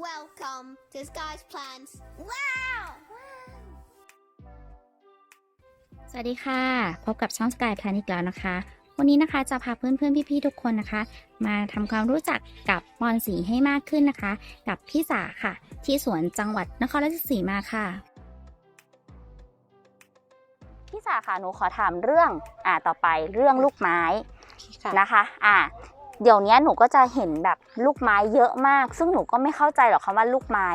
Welcome to Sky's Plants. Wow! สวัสดีค่ะ พบกับช่องสกายแพลนอีกแล้วนะคะ วันนี้นะคะจะพาเพื่อนๆ พี่ๆ ทุกคนนะคะ มาทำความรู้จักกับบอนสีให้มากขึ้นนะคะ กับพี่สาค่ะ ที่สวนจังหวัดนครราชสีมาค่ะ พี่สาค่ะหนูขอถามเรื่องอ่าต่อไปเรื่องลูกไม้ค่ะนะคะ อ่า เดี๋ยวนี้หนูก็จะเห็นแบบลูกไม้เยอะมาก ซึ่งหนูก็ไม่เข้าใจหรอกคำว่าลูกไม้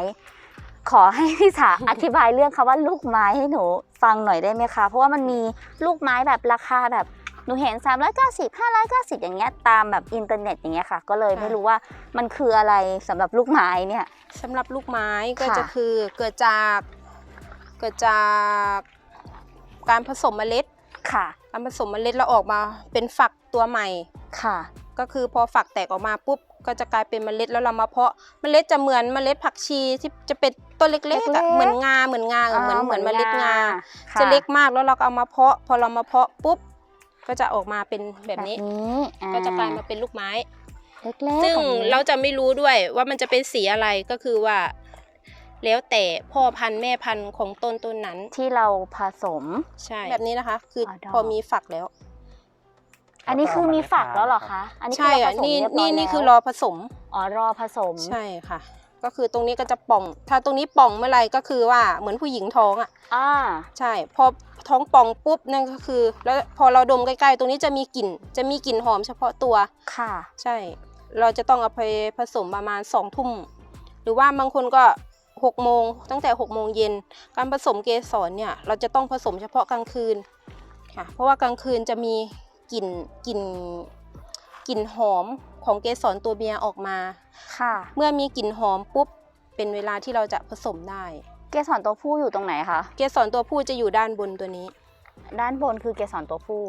ขอให้พี่สาอธิบายเรื่องคำว่าลูกไม้ให้หนูฟังหน่อยได้ไหมคะ เพราะว่ามันมีลูกไม้แบบราคาแบบหนูเห็น 390 590 อย่างเงี้ยตามแบบอินเทอร์เน็ตอย่างเงี้ยค่ะ ก็เลยไม่รู้ว่ามันคืออะไรสำหรับลูกไม้เนี่ย สำหรับลูกไม้ก็ค่ะ จะคือเกิดจากเกิดจากการผสมเมล็ด ค่ะ การผสมเมล็ดแล้วออกมาเป็นฝักตัวใหม่ ค่ะ ก็คือพอฝักแตกออกมาปุ๊บก็จะกลายเป็นเมล็ดแล้วเรามาเพาะเมล็ดจะเหมือนเมล็ดผักชีที่จะเป็นต้นเล็กๆอะเล็กๆเหมือนงาเหมือนงาเออเหมือนเหมือนเมล็ดงาค่จะเล็กมากแล้วเราก็เอามาเพาะ พอเรามาเพาะปุ๊บก็จะออกมาเป็นแบบนี้อ่ก็จะกลายมาเป็นลูกไม้เล็กๆซึ่งแบบนี้เราจะไม่รู้ด้วยว่ามันจะเป็นสีอะไรก็คือว่า แล้วแต่พ่อพันธุ์แม่พันธุ์ของต้นต้นนั้นที่เราผสมใช่แบบนี้นะคะ คือออดอกพอมีฝักแล้ว อันนี้คือมีฝักแล้วเหรอคะอันนี้คืใช่เราผอะสมนี่เรียบร้นี่อยนี่แล้วคือรอผสมอ๋อรอผสมใช่ค่ะ ก็คือตรงนี้ก็จะป่อง ถ้าตรงนี้ป่องเมื่อไหร่ก็คือว่าเหมือนผู้หญิงท้องอะอ่าใช่พอท้องป่องปุ๊บนั่นก็คือ แล้วพอเราดมใกล้ๆ ตรงนี้จะมีกลิ่น จะมีกลิ่นหอมเฉพาะตัวค่ะ ใช่ เราจะต้องเอาไปผสมประมาณสองทุ่มหรือว่าบางคนก็หกโมงตั้งแต่หกโมงเย็นการผสมเกสรเนี่ย เราจะต้องผสมเฉพาะกลางคืนค่ะ เพราะว่ากลางคืนจะมี กลิ่นกลิ่นกลิ่นหอมของเกสรตัวเมียออกมา ค่ะ เมื่อมีกลิ่นหอมปุ๊บเป็นเวลาที่เราจะผสมได้ เกสรตัวผู้อยู่ตรงไหนคะ เกสรตัวผู้จะอยู่ด้านบนตัวนี้ ด้านบนคือเกสรตัวผู้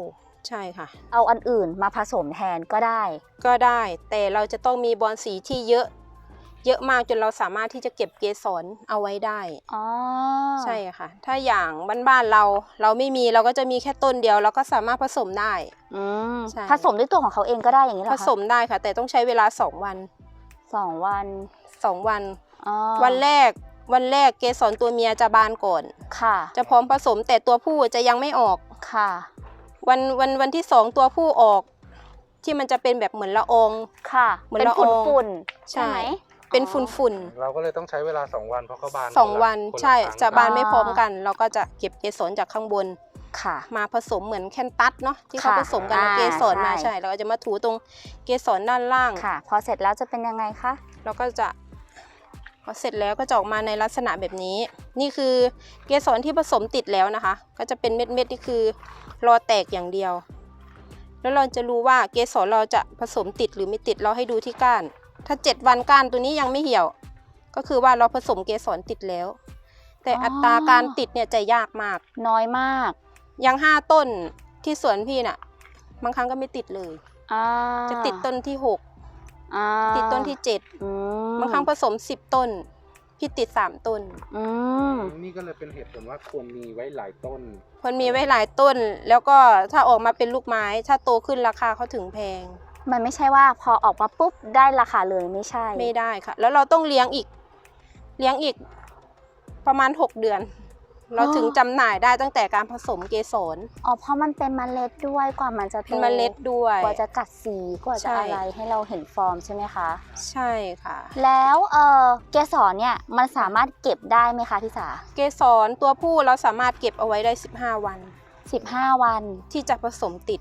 ใช่ค่ะ เอาอันอื่นมาผสมแทนก็ได้ ก็ได้ แต่เราจะต้องมีบอลสีที่เยอะ เยอะมากจนเราสามารถที่จะเก็บเกสรเอาไว้ได้อ๋อใช่ค่ะ ถ้าอย่างบ้านๆเราเราไม่มีเราก็จะมีแค่ต้นเดียวเราก็สามารถผสมได้อืมใช่ผสมด้วยตัวของเขาเองก็ได้อย่างนี้เหรผอคะสมได้ค่ะ แต่ต้องใช้เวลา2วันสองวัน2วันอ๋อวันแรกวันแรกเกสรตัวเมียจะบานก่อนค่ะ จะพร้อมผสมแต่ตัวผู้จะยังไม่ออกค่ะ วันวันวันที่สองตัวผู้ออก ที่มันจะเป็นแบบเหมือนละอองค่ะ เหมือนเป็นละอฝุ่นองฝุ่นๆใช่ใช่ไหม เป็นอ๋อฝุ่นฝุ่นเราก็เลยต้องใช้เวลา 2 วันเพราะเขาบานๆสองคละวันคละใช่ครั้งจะบานไม่อ่าพร้อมกัน เราก็จะเก็บเกสรจากข้างบน ค่ะ มาผสมเหมือนแคนตัสเนาะที่เขาค่ะผสมกันอ่าเกสรมาใช่ ใช่เราก็จะมาถูตรงเกสรด้านล่าง ค่ะ พอเสร็จแล้วจะเป็นยังไงคะ เราก็จะพอเสร็จแล้วก็จะออกมาในลักษณะแบบนี้ นี่คือเกสรที่ผสมติดแล้วนะคะ ก็จะเป็นเม็ดเม็ดๆนี่คือรอแตกอย่างเดียว แล้วเราจะรู้ว่าเกสรเราจะผสมติดหรือไม่ติดเราให้ดูที่ก้าน ถ้า 7 วันก้านตัวนี้ยังไม่เหี่ยว ก็คือว่าเราผสมเกสรติดแล้ว แต่อ๋ออัอัตราการติดเนี่ยจะยากมาก น้อยมาก ยังห้าต้นที่สวนพี่น่ะ บางครั้งก็ไม่ติดเลยอ่าจะติดต้นที่หกอ่าติดต้นที่เจ็ดอืมบางครั้งผสมสิบต้น พี่ติดสามต้นอืมนี่ก็เลยเป็นเหตุผลว่าควรมีไว้หลายต้นมันมีไว้หลายต้น แล้วก็ถ้าออกมาเป็นลูกไม้ ถ้าโตขึ้นราคาเขาถึงแพง มันไม่ใช่ว่าพอออกมาปุ๊บได้ราคาเลยไม่ใช่ ไม่ได้ค่ะ แล้วเราต้องเลี้ยงอีก เลี้ยงอีกประมาณ 6 เดือน เราถึงจำหน่ายได้ตั้งแต่การผสมเกสรอ๋อเพราะมันเป็นเมล็ดด้วยกว่ามันจะโตเป็นเมล็ดด้วย กว่าจะกัดสีกว่าใช่จะอะไรให้เราเห็นฟอร์มใช่ไหมคะ ใช่ค่ะ แล้วเออเกสรเนี่ยมันสามารถเก็บได้ไหมคะพี่สาเกสรตัวผู้เราสามารถเก็บเอาไว้ได้ 15 วัน 15 วัน ที่จะผสมติด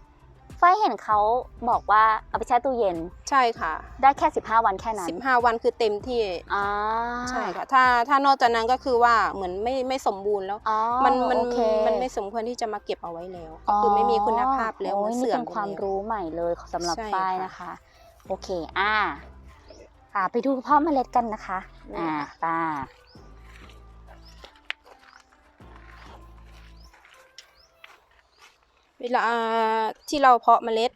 ไฟเห็นเขาบอกว่าเอาไปแช่ตู้เย็น ใช่ค่ะ ได้แค่ 15 วันแค่นั้น 15 วันคือเต็มที่อ่าใช่ค่ะ ถ้าถ้านอกจากนั้นก็คือว่าเหมือนไม่ไม่สมบูรณ์แล้วอ๋อมันมันโอเคมันไม่สมควรที่จะมาเก็บเอาไว้แล้ว ก็คือไม่มีคุณภาพแล้วโอ้มันยนี่เสื่อมเป็นไปความแล้วรู้ใหม่เลยสำหรับใช่ฝ้ายค่ะนะคะ โอเคอ่าอ่าไปดูพ่อเมล็ดกันนะคะนี่อ่าค่ะป้า เวลาที่เราเพาะเมล็ด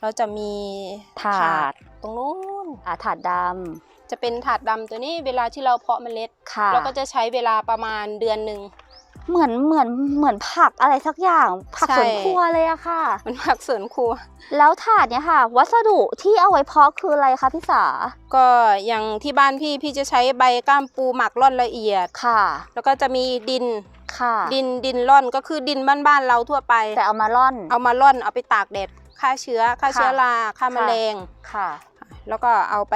เราจะมีถาดตรงนู้นอ่าถาดดจะเป็นถาดดำตัวนี้เวลาที่เราเพาะเมล็ดำค่ะเราก็จะใช้เวลาประมาณเดือนหนึ่งเหมือนเหมือนเหมือนผักอะไรสักอย่าง ผักใช่สวนครัวเลยอะค่ะมันผักสวนครัว แล้วถาดเนี่ยค่ะ วัสดุที่เอาไว้เพาะคืออะไรคะพี่สาก็อย่างที่บ้านพี่พี่จะใช้ใบก้ามปูหมักร่อนละเอียดค่ะ แล้วก็จะมีดิน ค่ะ ดินดินร่อนก็คือดินบ้านๆเราทั่วไป แต่เอามาร่อน เอามาร่อนเอาไปตากแดดฆ่าเชื้อฆ่าเชื้อค่ะราฆ่าแมค่ะลงค่ะ แล้วก็เอาไป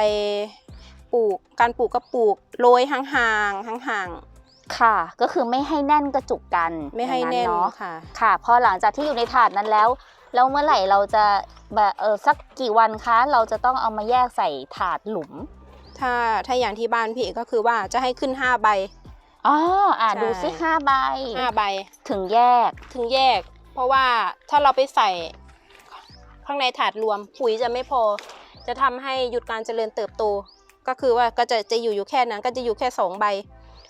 ปลูกการปลูกก็ปลูกโรยห่างๆห่างค่ะ ก็คือไม่ให้แน่นกระจุกกันๆไม่ให้อย่างแน่นเนาะค่ะ ค่ะพอหลังจากที่อยู่ในถาดนั้นแล้วแล้วเมื่อไหร่เราจะแบบเออสักกี่วันคะ เราจะต้องเอามาแยกใส่ถาดหลุม ถ้าถ้าอย่างที่บ้านพี่ก็คือว่าจะให้ขึ้น5ใบ อ๋ออ่าใช่ ดูซิห้าใบ5ใบถึงแยก ถึงแยก เพราะว่าถ้าเราไปใส่ ข้างในถาดรวมปุ๋ยจะไม่พอ จะทำให้หยุดการเจริญเติบโต ก็คือว่าก็จะจะอยู่อยู่แค่นั้นก็จะอยู่แค่สองใบ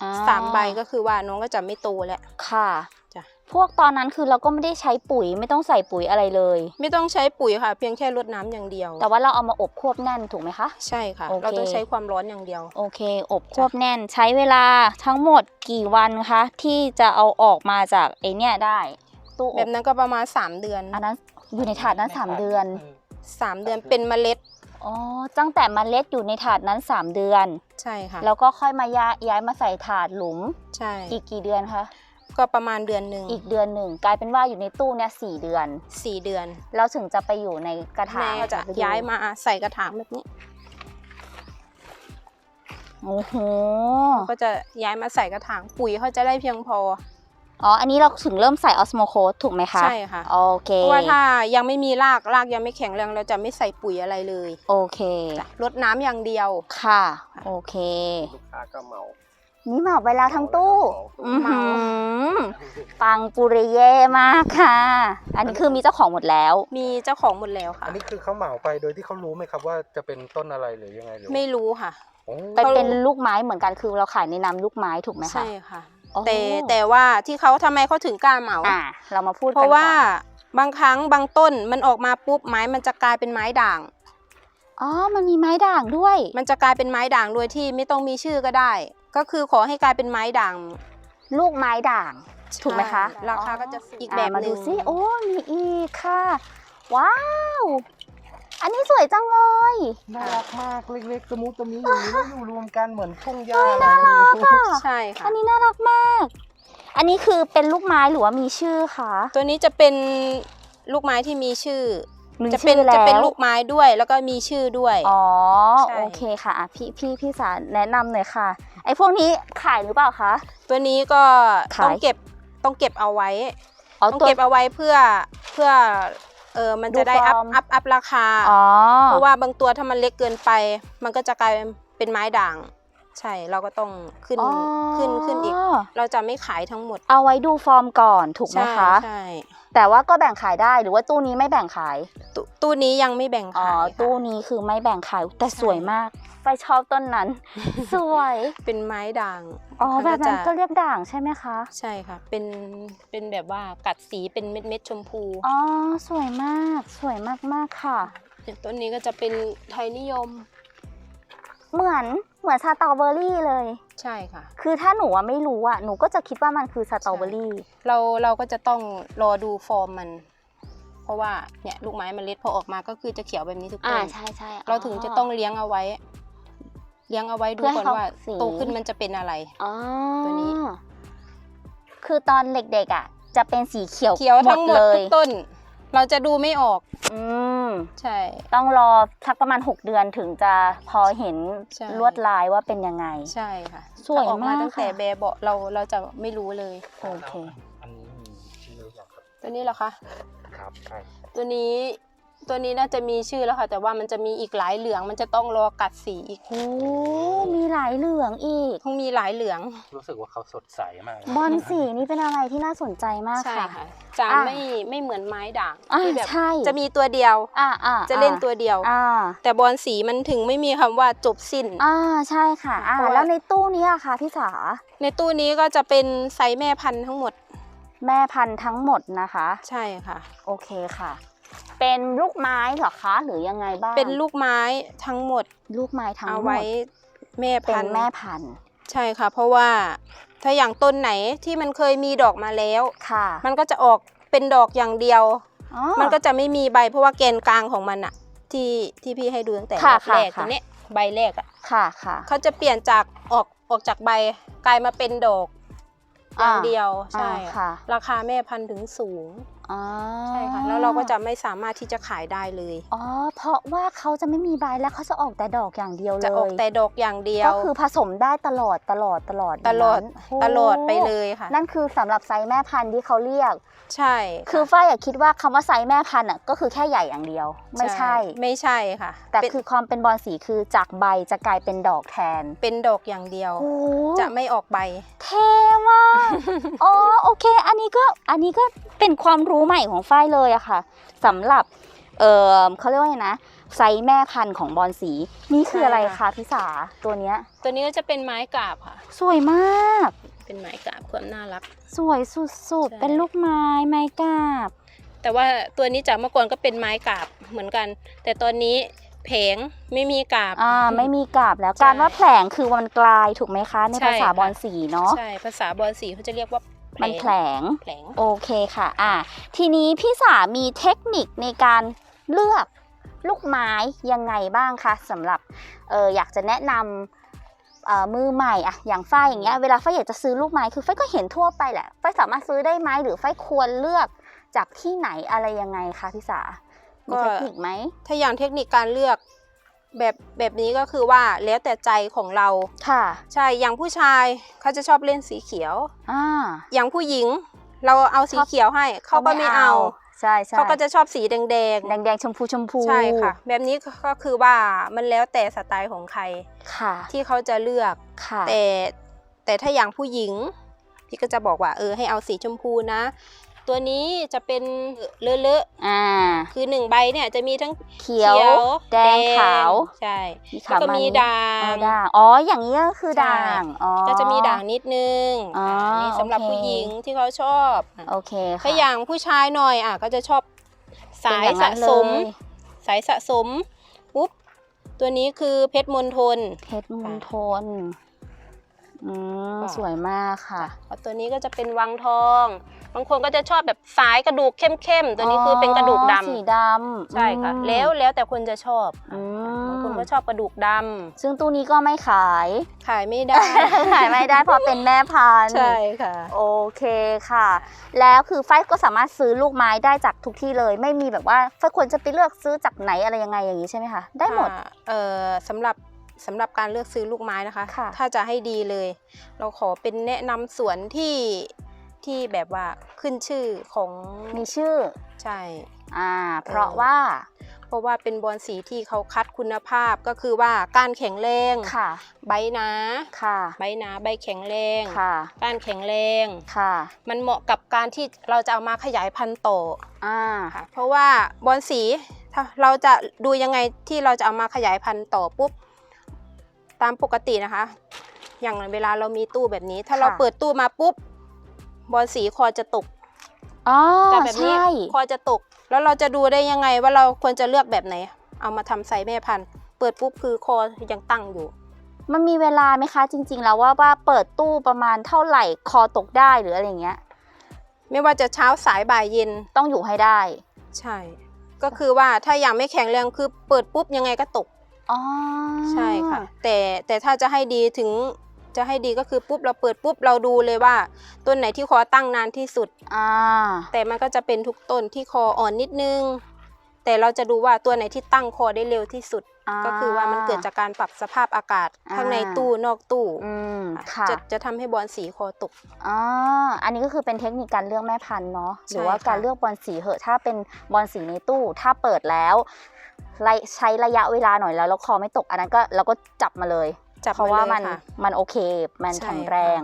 อ่สามใบก็คือว่าน้องก็จะไม่โตแล้ว ค่ะจ้ะ พวกตอนนั้นคือเราก็ไม่ได้ใช้ปุ๋ยไม่ต้องใส่ปุ๋ยอะไรเลย ไม่ต้องใช้ปุ๋ยค่ะ เพียงแค่รดน้ำอย่างเดียว แต่ว่าเราเอามาอบควบแน่นถูกไหมคะ ใช่ค่ะ โอเค เราต้องใช้ความร้อนอย่างเดียว โอเค อบควบแน่นใช้เวลาทั้งหมดกี่วันคะที่จะเอาออกมาจากไอเนี่ยได้ตู้อแบบบนั้นก็ประมาณ 3 เดือนอันนั้นอยู่ในถาดนั้นสามเดือน3เดือนเป็นเมล็ดอ๋อตั้งแต่เมล็ดอยู่ในถาดนั้น 3 เดือน ใช่ค่ะแล้วก็ค่อยมาย้ายย้ายมาใส่ถาดหลุมใช่อีกกี่เดือนคะ ก็ประมาณเดือนหนึ่งอีกเดือนหนึ่งกลายเป็นว่าอยู่ในตู้เนี่ยสี่เดือนสี่เดือน แล้วถึงจะไปอยู่ในกระถาแม่งก็จะไปดูย้ายมาใส่กระถางแบบนี้โอ้โหก็จะย้ายมาใส่กระถางปุ๋ยเขาจะได้เพียงพออ๋อ อันนี้เราถึงเริ่มใส่ออสโมโคสถูกไหมคะ ใช่ค่ะ โอเคเพราะว่าถ้ายังไม่มีราก รากยังไม่แข็งแรง เราจะไม่ใส่ปุ๋ยอะไรเลย โอเคจ้ะรดน้ำอย่างเดียว ค่ะ โอเค ลูกค้าก็เมา นี่เหมาไปแล้วทั้งตู้เหมาอื้อหือปังปุริเย่มากค่ะ อันนี้คือมีเจ้าของหมดแล้ว มีเจ้าของหมดแล้วค่ะ อันนี้คือเขาเหมาไปโดยที่เขารู้ไหมครับว่าจะเป็นต้นอะไรหรือยังไงหรือว่าไม่รู้ค่ะโอ้ไปเป็นลูกไม้เหมือนกันคือเราขายในนามลูกไม้ถูกไหมคะใช่ค่ะโอ้แต่แต่ว่าที่เขาทำไมเขาถึงกล้าเหมาอะเรามาพูดกันเพราะว่าก่อนบางครั้งบางต้นมันออกมาปุ๊บไม้มันจะกลายเป็นไม้ด่าง อ๋อ มันมีไม้ด่างด้วย มันจะกลายเป็นไม้ด่างโดยที่ไม่ต้องมีชื่อก็ได้ ก็คือขอให้กลายเป็นไม้ด่างลูกไม้ด่าง ถูกไหมคะใช่ราคาก็จะอีกอ่แบบมาหดูนึ่งซิโอ้มีอีกค่ะ ว้าว อันนี้สวยจังเลยน่ารักมากเล็กๆตะมุตะมิอย่างนี้แล้วอยู่รวมกันเหมือนทุ่งหญ้าอะไรค่ะใช่ค่ะอันนี้น่ารักมาก อันนี้คือเป็นลูกไม้หรือว่ามีชื่อคะตัวนี้จะเป็นลูกไม้ที่มีชื่อ มีจะเป็นชื่อแล้ว จะเป็นลูกไม้ด้วย แล้วก็มีชื่อด้วย อ๋อใช่ โอเคค่ะอะพี่พี่พี่สารแนะนำหน่อยค่ะ ไอ้พวกนี้ขายหรือเปล่าคะ ตัวนี้ก็ขายต้องเก็บต้องเก็บเอาไว้ อ๋อต้องตัว เก็บเอาไว้เพื่อเพื่อเออมันจะได้ดูอัพฟอร์ม อัพอัพราคา อ๋อเพราะว่าบางตัวถ้ามันเล็กเกินไป มันก็จะกลายเป็นไม้ด่าง ใช่เราก็ต้องขึ้นอ๋อขึ้นขึ้นอีก เราจะไม่ขายทั้งหมดเอาไว้ดูฟอร์มก่อนถูกไหมใช่คะ ใช่ แต่ว่าก็แบ่งขายได้หรือว่าตู้นี้ไม่แบ่งขายตู้ตู้นี้ยังไม่แบ่งอ๋อขายค่ะตู้นี้คือไม่แบ่งขายแต่ใช่สวยมากไฟชอบต้นนั้น สวยเป็นไม้ด่างอ๋อมัแบบนั้นจะก็เรียกด่างใช่ไหมคะใช่ค่ะ เป็นเป็นแบบว่ากัดสีเป็นเม็ดเม็ดๆชมพู อ๋อสวยมากสวยมากๆค่ะ ต้นนี้ก็จะเป็นไทยนิยม เหมือนเหมือนสตรอเบอรี่เลย ใช่ค่ะ คือถ้าหนูอะไม่รู้อะหนูก็จะคิดว่ามันคือสตรอเบอรี่เราเราก็จะต้องรอดูฟอร์มมัน เพราะว่าเนี่ยลูกไม้มันเล็ดพอออกมาก็คือจะเขียวแบบนี้ทุกต้อ่านใช่ใช่เราถึงจะต้องเลี้ยงเอาไว้ เลี้ยงเอาไว้ดูเพื่อให้ก่อนเขาว่าสีโตขึ้นมันจะเป็นอะไรอ๋อตัวนี้ คือตอนเด็กๆอะจะเป็นสีเขียวเขียวทั้งหมดเลทุยกต้น เราจะดูไม่ออก อืมใช่ ต้องรอสักประมาณ 6 เดือนถึงจะพอเห็นใช่ ลวดลายว่าเป็นยังไง ใช่ค่ะสวยถ้ออกมามากตั้งแต่ค่ะ แบบเบาะเราเราจะไม่รู้เลย โอเค อันนี้มีชื่อหรือยังครับตัวนี้เหรอคะ ครับใช่ตัวนี้ ตัวนี้น่าจะมีชื่อแล้วค่ะ แต่ว่ามันจะมีอีกหลายเหลือง มันจะต้องรอกัดสีอีกโอ้มีหลายเหลืองอีกคงมีหลายเหลือง รู้สึกว่าเขาสดใสมากบอลสีนี่เป็นอะไรที่น่าสนใจมากใช่ค่ะ ค่ะจะอะไม่ไม่เหมือนไม้ด่างอ่าที่แบบใช่ จะมีตัวเดียว อ่าอ่าจะเล่นตัวเดียว อ่าแต่บอลสีมันถึงไม่มีคำว่าจบสิ้น อ่าใช่ค่ะอ่าเพราะว่า แล้วในตู้นี้อะคะพี่สาในตู้นี้ก็จะเป็นไซส์แม่พันธุ์ทั้งหมดแม่พันธุ์ทั้งหมดนะคะ ใช่ค่ะ โอเคค่ะ เป็นลูกไม้เหรอคะหรือยังไงบ้างเป็นลูกไม้ทั้งหมดลูกไม้ทั้งเอาหมไว้ดแม่เป็พันนธุ์แม่พันธุ์ใช่ค่ะ เพราะว่าถ้าอย่างต้นไหนที่มันเคยมีดอกมาแล้ว ค่ะมันก็จะออกเป็นดอกอย่างเดียว อ๋อ มันก็จะไม่มีใบเพราะว่าแกนกลางของมันอะที่ที่พี่ให้ดูตั้งแต่ค่ะแรกค่ะตัวเนี้ยใบแรกอะค่ะค่ะ เขาจะเปลี่ยนจากออกออกจากใบกลายมาเป็นดอกอย่างเดียวใช่อ่าค่ะ ราคาแม่พันธุ์ถึงสูงอ๋อ ใช่ค่ะแล้วเราก็จะไม่สามารถที่จะขายได้เลยอ๋อเพราะว่าเขาจะไม่มีใบแล้วเขาจะออกแต่ดอกอย่างเดียวเลยจะออกแต่ดอกอย่างเดียว ก็คือผสมได้ตลอดตลอดตลอดตลอดย่างนั้นโตลอดไปเลยค่ะ นั่นคือสำหรับไซส์แม่พันธุ์ที่เขาเรียก ใช่ะคือฝ้ายอยากคิดว่าคำว่าไซส์แม่พันธุ์อะก็คือแค่ใหญ่อย่างเดียว ไม่ใช่ ไม่ใช่ค่ะ แต่เป็นคือความเป็นบอลสีคือจากใบจะกลายเป็นดอกแทน เป็นดอกอย่างเดียวโอ้จะไม่ออกใบ เท่มากอ๋อโอเค อันนี้ก็อันนี้ก็เป็นความรู้ใหม่ของฝ้ายเลยอะค่ะสำหรับเออเขาเรียกว่าไงนะไซส์แม่พันธุ์ของบอลสีนี่คือใช่อะไรค่ะคะพี่สาตัวเนี้ย ตัวนี้ก็จะเป็นไม้กาบค่ะ สวยมาก เป็นไม้กาบความน่ารัก สวยสุดใช่ๆเป็นลูกไม้ไม้กาบ แต่ว่าตัวนี้จากเมื่อก่อนก็เป็นไม้กาบเหมือนกัน แต่ตอนนี้แผงไม่มีกาบอ่าไม่มีกาบแล้วใช่การว่าแผลงคือมันกลายถูกไหมคะ ในใช่ภาษาค่ะบอลสีเนาะใช่ภาษาบอลสีเขาจะเรียกว่า มันแผแผลงแผลงโอเคค่ะอ่าทีนี้พี่สามีเทคนิคในการเลือกลูกไม้ยังไงบ้างคะสำหรับเอออยากจะแนะนำเอ่อมือใหม่อะอย่างฝ้ายอย่างเงี้ยเวลาฝ้ายอยากจะซื้อลูกไม้คือฝ้ายก็เห็นทั่วไปแหละฝ้ายสามารถซื้อได้ไหมหรือฝ้ายควรเลือกจากที่ไหนอะไรยังไงคะพี่สามีเทคนิคไหมถ้าอย่างเทคนิคการเลือก แบบแบบนี้ก็คือว่าแล้วแต่ใจของเรา ค่ะ ใช่อย่างผู้ชายเขาจะชอบเล่นสีเขียว อ่า อย่างผู้หญิง เราเอาสีชอบเขียวให้เขาก็ไม่เอาใช่ใช่เขาก็จะชอบสีแดงแดงแดงๆชมพูชมพูๆใช่ค่ะ แบบนี้ก็คือว่ามันแล้วแต่สไตล์ของใครค่ะ ที่เขาจะเลือกค่ะแต่แต่ถ้าอย่างผู้หญิง พี่ก็จะบอกว่าเออให้เอาสีชมพูนะ ตัวนี้จะเป็นเลอะอ่าๆคือหนึ่งใบเนี่ยจะมีทั้งเขียวแดงขาวใช่มีแล้วก็นมีด่าอ๋องด่างอ๋ออย่างนี้ก็คือใช่ด่างอ๋อก็จะมีด่างนิดนึงอ๋ออ่านี่สำหรับโอเคผู้หญิงที่เขาชอบอะโอเคค่ะถ้าอย่างผู้ชายหน่อยอะก็จะชอบสายเป็นองสะนั้นสมเลยสายสะสมปุ๊บตัวนี้คือเพชรมณฑลเพชรมณฑลอืมก็สวยมากค่ะแล้วตัวนี้ก็จะเป็นวังทอง บางคนก็จะชอบแบบสายกระดูกเข้มๆ ตัวนี้คือเป็นกระดูกดำสีดำใช่ค่ะ อืมแล้วแล้วแต่คนจะชอบอืบางมคนก็ชอบกระดูกดซึ่งตู้นี้ก็ไม่ขายำขายไม่ได้ ขายไม่ได้เพราะเป็นแม่พันธุ์ ใช่ค่ะ โอเคค่ะ แล้วคือฝ้ายก็สามารถซื้อลูกไม้ได้จากทุกที่เลย ไม่มีแบบว่าฝ้ายควรจะไปเลือกซื้อจากไหนอะไรยังไงอย่างนี้ใช่ไหมคะ ได้หมดค่ะเอ่อสำหรับสำหรับการเลือกซื้อลูกไม้นะคะ ค่ะ ถ้าจะให้ดีเลย เราขอเป็นแนะนำสวนที่ ที่แบบว่าขึ้นชื่อของมีชื่อ ใช่ อ่า เพราะว่า เพราะว่าเป็นบอลสีที่เขาคัดคุณภาพก็คือว่าก้านแข็งแรงค่ะ ใบหนาค่ะ ใบหนาใบแข็งแรงค่ะก้านแข็งแรงค่ะ มันเหมาะกับการที่เราจะเอามาขยายพันธุ์ต่ออ่าค่ะ เพราะว่าบอลสีถ้าเราจะดูยังไงที่เราจะเอามาขยายพันธุ์ต่อปุ๊บตามปกตินะคะ อย่างเวลาเรามีตู้แบบนี้ ถ้าเราค่ะเปิดตู้มาปุ๊บ บอลสีคอจะตกอ๋อแต่แบบนี้ใช่คอจะตก แล้วเราจะดูได้ยังไงว่าเราควรจะเลือกแบบไหน เอามาทำไซส์แม่พันธุ์ เปิดปุ๊บคือคอยังตั้งอยู่ มันมีเวลาไหมคะ จริง ๆ แล้วว่าว่าเปิดตู้ประมาณเท่าไหร่คอตกได้หรืออะไรอย่างเงี้ย ไม่ว่าจะเช้าสายบ่ายเย็นต้องอยู่ให้ได้ ใช่ ก็คือว่าถ้าอย่างไม่แข็งแรงคือเปิดปุ๊บยังไงก็ตกอ๋อใช่ค่ะ แต่แต่ถ้าจะให้ดีถึง จะให้ดีก็คือปุ๊บเราเปิดปุ๊บเราดูเลยว่า ต้นไหนที่คอตั้งนานที่สุด อ่า แต่มันก็จะเป็นทุกต้นที่คออ่อนนิดนึง แต่เราจะดูว่าตัวไหนที่ตั้งคอได้เร็วที่สุด ก็คือว่ามันเกิดจากการปรับสภาพอากาศอ่าข้างในตู้นอกตู้อืมค่ะค่ะจะจะทำให้บอลสีคอตกอ๋ออันนี้ก็คือเป็นเทคนิคการเลือกแม่พันธุ์เนาะหรือใช่ว่าค่ะการเลือกบอลสีเหอะถ้าเป็นบอลสีในตู้ถ้าเปิดแล้วระใช้ระยะเวลาหน่อยแล้วแล้วคอไม่ตกอันนั้นก็เราก็จับมาเลย จับเพราะว่าเลมัยนค่ะมันโอเค มันใช่แข็งแรง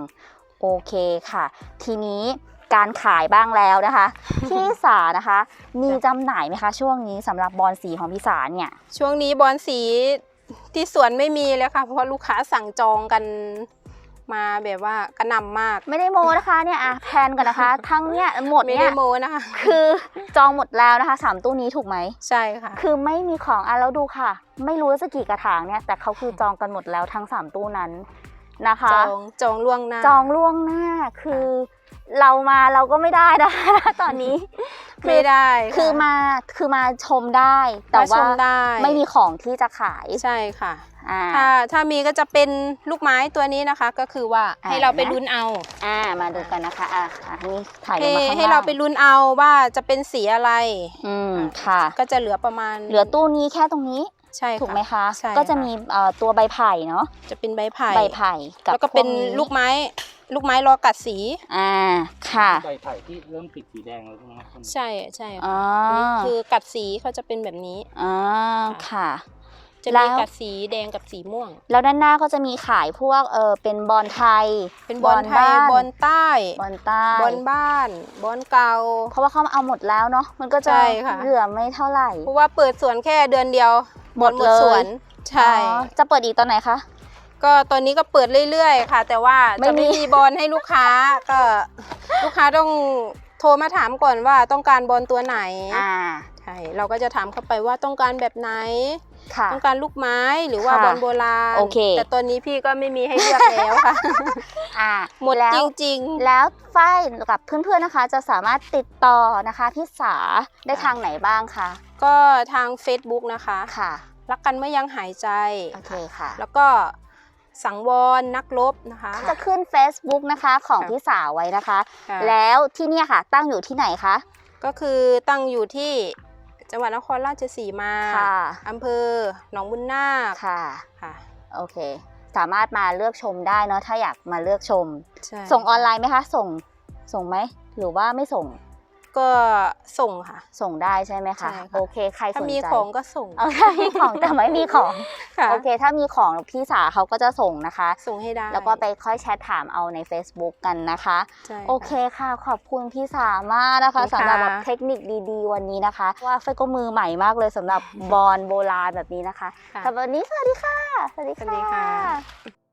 โอเคค่ะ ทีนี้การขายบ้างแล้วนะคะพี่สานะคะ มีจำหน่ายไหมคะ ช่วงนี้สำหรับบอลสีของพี่สาเนี่ย ช่วงนี้บอลสีที่สวนไม่มีแล้วค่ะ เพราะว่าลูกค้าสั่งจองกัน มาแบบว่ากระหน่ำมาก ไม่ได้โมนะคะเนี่ยอะแพลนกันนะคะ ทั้งเนี่ยหมดไม่เนี่ได้ยโมนะคะ คือจองหมดแล้วนะคะสามตู้นี้ถูกไหม ใช่ค่ะ คือไม่มีของอะแล้วดูค่ะ ไม่รู้ว่าจะกี่กระถางเนี่ย แต่เขาคือจองกันหมดแล้วทั้ง3ตู้นั้นนะคะ จองจองล่วงหน้า จองล่วงหน้าคือเรามาเราก็ไม่ได้นะคะ ตอนนี้ ไม่ได้ะคือมาคือมาชมได้ แต่มาชว่ามได้ไม่มีของที่จะขายใช่ค่ะอ่าถ้าถ้ามีก็จะเป็นลูกไม้ตัวนี้นะคะ ก็คือว่าอ่าให้เราไปนะลุ้นเอาอ่ามาดูกันนะคะอะอะนี่ถ่ายลให้งมาข้างล่างให้เราไปลุ้นเอาว่าจะเป็นสีอะไร อืมค่ะ ก็จะเหลือประมาณ เหลือตู้นี้แค่ตรงนี้ใช่ค่ะถูกไหมคะใช่ก็จะค่มีเอ่อตัวใบไผ่เนาะจะเป็นใบไผ่ใบไผ่กับแล้วก็เป็นพนี้ลูกไม้ ลูกไม้รอกัดสี อ่า ค่ะ ใบไผ่ที่เริ่มติดสีแดงแล้วใช่ไหมครับใช่ใช่ค่ะอ๋ออันนี้คือกัดสีเขาจะเป็นแบบนี้ อ๋อ ค่ะ จะแล้มีวกัดสีแดงกับสีม่วง แล้วด้านหน้าก็จะมีขายพวกเออเป็นบอลไทย เป็นบอลไทยบ้านบอลใต้ บอลใต้ บอลบ้าน บอลเก่า เพราะว่าเขาเอาหมดแล้วเนาะ มันก็จะใช่ค่ะเหลือไม่เท่าไหร่ เพราะว่าเปิดสวนแค่เดือนเดียว หมดบอลหมดเลยสวน ใช่อ๋อจะเปิดอีกตอนไหนคะ ก็ตอนนี้ก็เปิดเรื่อยๆ ค่ะ แต่ว่าไม่จะไม่มีมีบอลให้ลูกค้าก็ลูกค้าต้องโทรมาถามก่อนว่าต้องการบอลตัวไหนอ่าใช่เราก็จะถามเข้าไปว่าต้องการแบบไหนค่ะต้องการลูกไม้หรือว่าค่ะบอลโบราณโอเคแต่ตอนนี้พี่ก็ไม่มีให้เลือกแล้วค่ะอ่าหมดแล้วจริงแล้วฝ้ายกับเพื่อนๆนะคะ จะสามารถติดต่อนะคะพี่สาได้ทางไหนบ้างคะๆก็ทาง Facebook นะคะค่ะ รักกันเมื่อยังหายใจ โอเคค่ะ แล้วก็ สังวรนักรบนะคะจะขึ้น Facebook นะคะของค่ะพี่สาวไว้นะคะค่ะแล้วที่เนี่ยค่ะ ตั้งอยู่ที่ไหนคะ ก็คือตั้งอยู่ที่จังหวัดนครราชสีมาค่ะอำเภอหนองบุญนาคค่ะค่ะ โอเค สามารถมาเลือกชมได้เนาะถ้าอยากมาเลือกชมใช่ส่งออนไลน์ไหมคะ ส่งส่งไหมหรือว่าไม่ส่ง ก็ส่งค่ะ ส่งได้ใช่ไหมคะ ใช่ค่ะ โอเคใครสนใจถ้ามีของก็ส่ง เอาถ้ามีของแต่ไม่มีของ ค่ะ โอเค ถ้ามีของพี่สาเขาก็จะส่งนะคะ ส่งให้ได้แล้วก็ไปค่อยแชทถามเอาใน Facebook กันนะคะ ใช่โอเคค่ะ ขอบคุณพี่สามากนะคะขอบคุณสำหรับค่ะแบบเทคนิคดีๆ วันนี้นะคะ ว่าเฟยก็มือใหม่มากเลยสำหรับบอลโบราณแบบนี้นะคะค่ะ สำหรับวันนี้สวัสดีค่ะ สวัสดีสวัสดีค่ะ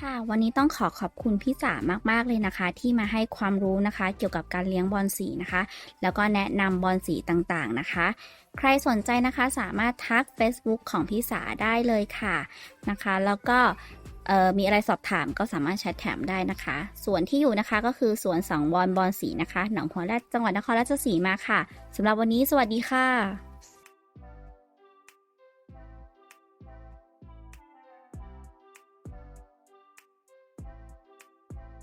ค่ะวันนี้ต้องขอขอบคุณพี่จ๋ามากๆเลยนะคะ ที่มาให้ความรู้นะคะ เกี่ยวกับการเลี้ยงบอลสีนะคะ แล้วก็แนะนำบอลสีต่างๆนะคะ ใครสนใจนะคะสามารถทัก Facebook ของพี่สาได้เลยค่ะนะคะ แล้วก็มีอะไรสอบถามก็สามารถแชทแถมได้นะคะ ส่วนที่อยู่นะคะก็คือสวนสังวรบอลสีนะคะ หนองหัวแรดจังหวัดนครราชสีมาค่ะสำหรับวันนี้สวัสดีค่ะ